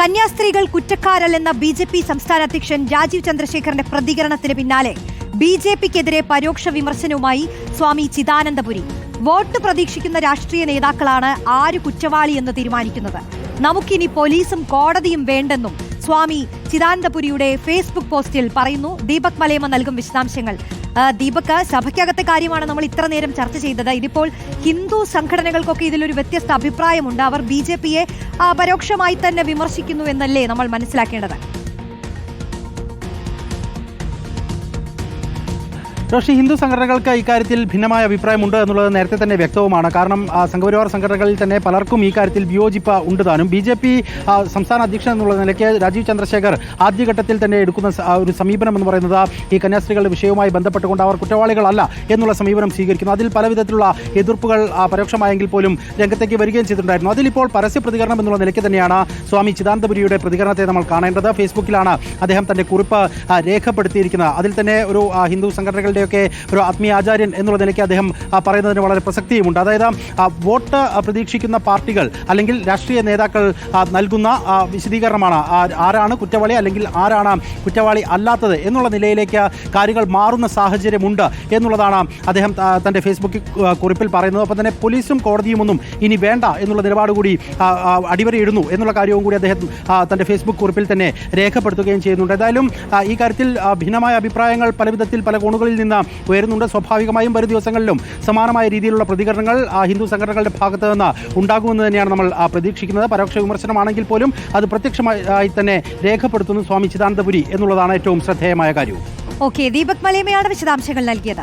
കന്യാസ്ത്രീകൾ കുറ്റക്കാരല്ലെന്ന B J P സംസ്ഥാന അധ്യക്ഷൻ രാജീവ് ചന്ദ്രശേഖറിന്റെ പ്രതികരണത്തിന് പിന്നാലെ ബി ജെ പിക്കെതിരെ പരോക്ഷ വിമർശനവുമായി സ്വാമി ചിദാനന്ദപുരി. വോട്ട് പ്രതീക്ഷിക്കുന്ന രാഷ്ട്രീയ നേതാക്കളാണ് ആര് കുറ്റവാളി എന്ന് തീരുമാനിക്കുന്നത്. നമുക്കിനി പോലീസും കോടതിയും വേണ്ടെന്നും സ്വാമി ചിദാനന്ദപുരിയുടെ ഫേസ്ബുക്ക് പോസ്റ്റിൽ പറയുന്നു ദീപക് മലയമ്മ നൽകും വിശദാംശങ്ങൾ. ദീപക് സഭയ്ക്കകത്തെ കാര്യമാണ് നമ്മൾ ഇത്ര നേരം ചർച്ച ചെയ്തത്. ഇതിപ്പോൾ ഹിന്ദു സംഘടനകൾക്കൊക്കെ ഇതിലൊരു വ്യത്യസ്ത അഭിപ്രായമുണ്ട്. അവർ ബി ജെ പിയെ പരോക്ഷമായി തന്നെ വിമർശിക്കുന്നു എന്നല്ലേ നമ്മൾ മനസ്സിലാക്കേണ്ടത്? റോഷി ഹിന്ദു സംഘടനകൾക്ക് ഇക്കാര്യത്തിൽ ഭിന്നമായ അഭിപ്രായമുണ്ട് എന്നുള്ളത് നേരത്തെ തന്നെ വ്യക്തവുമാണ്. കാരണം സംഘപരിവാർ സംഘടനകളിൽ തന്നെ പലർക്കും ഈ കാര്യത്തിൽ വിയോജിപ്പ് ഉണ്ട് താനും. ബി ജെ പി സംസ്ഥാന അധ്യക്ഷൻ എന്നുള്ള നിലയ്ക്ക് രാജീവ് ചന്ദ്രശേഖർ ആദ്യഘട്ടത്തിൽ തന്നെ എടുക്കുന്ന ഒരു സമീപനം എന്ന് പറയുന്നത് ഈ കന്യാസ്ത്രീകളുടെ വിഷയവുമായി ബന്ധപ്പെട്ടുകൊണ്ട് അവർ കുറ്റവാളികളല്ല എന്നുള്ള സമീപനം സ്വീകരിക്കുന്നു. അതിൽ പലവിധത്തിലുള്ള എതിർപ്പുകൾ പരോക്ഷമായെങ്കിൽ പോലും രംഗത്തേക്ക് വരികയും ചെയ്തിട്ടുണ്ടായിരുന്നു. അതിലിപ്പോൾ പരസ്യ പ്രതികരണം എന്നുള്ള നിലയ്ക്ക് തന്നെയാണ് സ്വാമി ചിദാനന്ദപുരിയുടെ പ്രതികരണത്തെ നമ്മൾ കാണേണ്ടത്. ഫേസ്ബുക്കിലാണ് അദ്ദേഹം തന്റെ കുറിപ്പ് രേഖപ്പെടുത്തിയിരിക്കുന്നത്. അതിൽ തന്നെ ഒരു ഹിന്ദു ഹിന്ദു സംഘടനകളുടെയൊക്കെ ഒരു ആത്മീയ ആചാര്യൻ എന്നുള്ള നിലയ്ക്ക് അദ്ദേഹം പറയുന്നതിന് വളരെ പ്രസക്തിയുമുണ്ട്. അതായത് വോട്ട് പ്രതീക്ഷിക്കുന്ന പാർട്ടികൾ അല്ലെങ്കിൽ രാഷ്ട്രീയ നേതാക്കൾ നൽകുന്ന വിശദീകരണമാണ് ആരാണ് കുറ്റവാളി അല്ലെങ്കിൽ ആരാണ് കുറ്റവാളി അല്ലാത്തത് എന്നുള്ള നിലയിലേക്ക് കാര്യങ്ങൾ മാറുന്ന സാഹചര്യമുണ്ട് എന്നുള്ളതാണ് അദ്ദേഹം തന്റെ ഫേസ്ബുക്ക് കുറിപ്പിൽ പറയുന്നത്. ഒപ്പം തന്നെ പോലീസും കോടതിയും ഒന്നും ഇനി വേണ്ട എന്നുള്ള നിലപാട് കൂടി അടിവരയിടുന്നു എന്നുള്ള കാര്യവും കൂടി അദ്ദേഹം തന്റെ ഫേസ്ബുക്ക് കുറിപ്പിൽ തന്നെ രേഖപ്പെടുത്തുകയും ചെയ്യുന്നുണ്ട്. ഏതായാലും ഈ കാര്യത്തിൽ ഭിന്നമായ അഭിപ്രായങ്ങൾ പലവിധത്തിൽ പല കോണുകളിൽ നിന്ന് ഉയരുന്നുണ്ട്. സ്വാഭാവികമായും വരും ദിവസങ്ങളിലും സമാനമായ രീതിയിലുള്ള പ്രതികരണങ്ങൾ ഹിന്ദു സംഘടനകളുടെ ഭാഗത്ത് നിന്ന് ഉണ്ടാകുമെന്ന് തന്നെയാണ് നമ്മൾ പ്രതീക്ഷിക്കുന്നത്. പരോക്ഷ വിമർശനമാണെങ്കിൽ പോലും അത് പ്രത്യക്ഷമായി തന്നെ രേഖപ്പെടുത്തുന്നു സ്വാമി ചിദാനന്ദപുരി എന്നുള്ളതാണ് ഏറ്റവും ശ്രദ്ധേയമായ കാര്യവും ഓക്കെ ദീപക് മലയമയാണ് വിശദാംശങ്ങൾ നൽകിയത്.